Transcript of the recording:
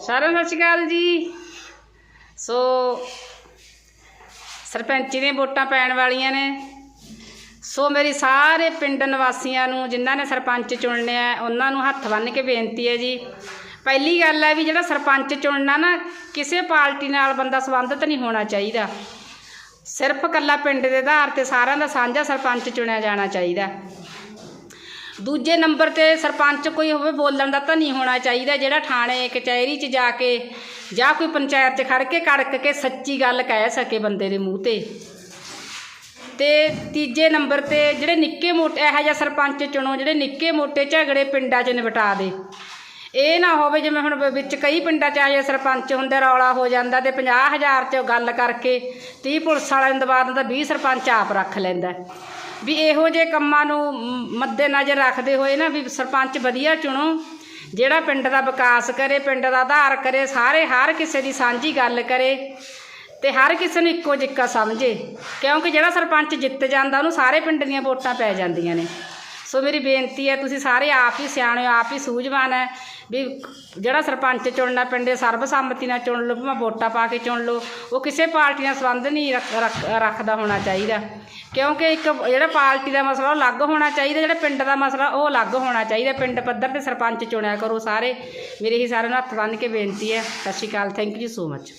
ਸਾਰਿਆਂ ਨੂੰ ਸਤਿ ਸ਼੍ਰੀ ਅਕਾਲ ਜੀ। ਸੋ ਸਰਪੰਚੀ ਦੀਆਂ ਵੋਟਾਂ ਪੈਣ ਵਾਲੀਆਂ ਨੇ। ਸੋ ਮੇਰੀ ਸਾਰੇ ਪਿੰਡ ਨਿਵਾਸੀਆਂ ਨੂੰ, ਜਿਨ੍ਹਾਂ ਨੇ ਸਰਪੰਚ ਚੁਣਨੇ ਆ, ਉਹਨਾਂ ਨੂੰ ਹੱਥ ਬੰਨ੍ਹ ਕੇ ਬੇਨਤੀ ਹੈ ਜੀ। ਪਹਿਲੀ ਗੱਲ ਹੈ ਵੀ ਜਿਹੜਾ ਸਰਪੰਚ ਚੁਣਨਾ ਨਾ, ਕਿਸੇ ਪਾਰਟੀ ਨਾਲ ਬੰਦਾ ਸੰਬੰਧਿਤ ਨਹੀਂ ਹੋਣਾ ਚਾਹੀਦਾ। ਸਿਰਫ ਇਕੱਲਾ ਪਿੰਡ ਦੇ ਆਧਾਰ ਤੇ ਸਾਰਿਆਂ ਦਾ ਸਾਂਝਾ ਸਰਪੰਚ ਚੁਣਿਆ ਜਾਣਾ ਚਾਹੀਦਾ। ਦੂਜੇ ਨੰਬਰ ਤੇ ਸਰਪੰਚ ਕੋਈ ਹੋਵੇ ਬੋਲਣ ਦਾ ਤਾਂ ਨਹੀਂ ਹੋਣਾ ਚਾਹੀਦਾ, ਜਿਹੜਾ ਥਾਣੇ, ਕਚਹਿਰੀ 'ਚ ਜਾ ਕੇ ਜਾਂ ਕੋਈ ਪੰਚਾਇਤ 'ਚ ਖੜ ਕੇ ਕੜਕ ਕੇ ਸੱਚੀ ਗੱਲ ਕਹਿ ਸਕੇ ਬੰਦੇ ਦੇ ਮੂੰਹ ਤੇ। ਤੇ ਤੀਜੇ ਨੰਬਰ ਤੇ ਜਿਹੜੇ ਨਿੱਕੇ ਮੋਟੇ, ਇਹੋ ਜਿਹਾ ਸਰਪੰਚ ਚੁਣੋ, ਜਿਹੜੇ ਨਿੱਕੇ ਮੋਟੇ ਝਗੜੇ ਪਿੰਡਾਂ 'ਚ ਨਿਪਟਾ ਦੇ। ਇਹ ਨਾ ਹੋਵੇ ਜਿਵੇਂ ਹੁਣ ਵਿੱਚ ਕਈ ਪਿੰਡਾਂ 'ਚ ਆਏ ਸਰਪੰਚ ਹੁੰਦੇ, ਰੌਲਾ ਹੋ ਜਾਂਦਾ ਤੇ 50000 'ਚ ਗੱਲ ਕਰਕੇ 30 ਪੁਲਿਸ ਵਾਲਿਆਂ ਨੂੰ ਦਬਾ ਦਿੰਦਾ 20 ਸਰਪੰਚ ਆਪ ਰੱਖ ਲੈਂਦਾ। ਵੀ ਇਹੋ ਜਿਹੇ ਕੰਮਾਂ ਨੂੰ ਮ- ਮੱਦੇਨਜ਼ਰ ਰੱਖਦੇ ਹੋਏ ਨਾ ਵੀ ਸਰਪੰਚ ਵਧੀਆ ਚੁਣੋ, ਜਿਹੜਾ ਪਿੰਡ ਦਾ ਵਿਕਾਸ ਕਰੇ, ਪਿੰਡ ਦਾ ਆਧਾਰ ਕਰੇ, ਸਾਰੇ, ਹਰ ਕਿਸੇ ਦੀ ਸਾਂਝੀ ਗੱਲ ਕਰੇ ਤੇ ਹਰ ਕਿਸੇ ਨੂੰ ਇੱਕੋ ਜਿੱਕਾ ਸਮਝੇ। ਕਿਉਂਕਿ ਜਿਹੜਾ ਸਰਪੰਚ ਜਿੱਤ ਜਾਂਦਾ, ਉਹਨੂੰ ਸਾਰੇ ਪਿੰਡ ਦੀਆਂ ਵੋਟਾਂ ਪੈ ਜਾਂਦੀਆਂ ਨੇ। ਸੋ ਮੇਰੀ ਬੇਨਤੀ ਹੈ, ਤੁਸੀਂ ਸਾਰੇ ਆਪ ਹੀ ਸਿਆਣੇ ਹੋ, ਆਪ ਹੀ ਸੂਝਵਾਨ ਹੈ ਵੀ ਜਿਹੜਾ ਸਰਪੰਚ ਚੁਣਨਾ ਪਿੰਡੇ ਸਰਬਸੰਮਤੀ ਨਾਲ ਚੁਣ ਲਓ, ਭਾਵੇਂ ਵੋਟਾਂ ਪਾ ਕੇ ਚੁਣ ਲਓ, ਉਹ ਕਿਸੇ ਪਾਰਟੀ ਨਾਲ ਸੰਬੰਧ ਨਹੀਂ ਰੱਖ- ਰੱਖ- ਰੱਖਦਾ ਹੋਣਾ ਚਾਹੀਦਾ। ਕਿਉਂਕਿ ਇੱਕ ਜਿਹੜਾ ਪਾਰਟੀ ਦਾ ਮਸਲਾ, ਉਹ ਅਲੱਗ ਹੋਣਾ ਚਾਹੀਦਾ, ਜਿਹੜਾ ਪਿੰਡ ਦਾ ਮਸਲਾ, ਉਹ ਅਲੱਗ ਹੋਣਾ ਚਾਹੀਦਾ। ਪਿੰਡ ਪੱਧਰ ਤੇ ਸਰਪੰਚ ਚੁਣਿਆ ਕਰੋ ਸਾਰੇ। ਮੇਰੇ ਹੀ ਸਾਰਿਆਂ ਨੂੰ ਹੱਥ ਬੰਨ੍ਹ ਕੇ ਬੇਨਤੀ ਹੈ। ਸਤਿ ਸ਼੍ਰੀ ਅਕਾਲ। Thank you so much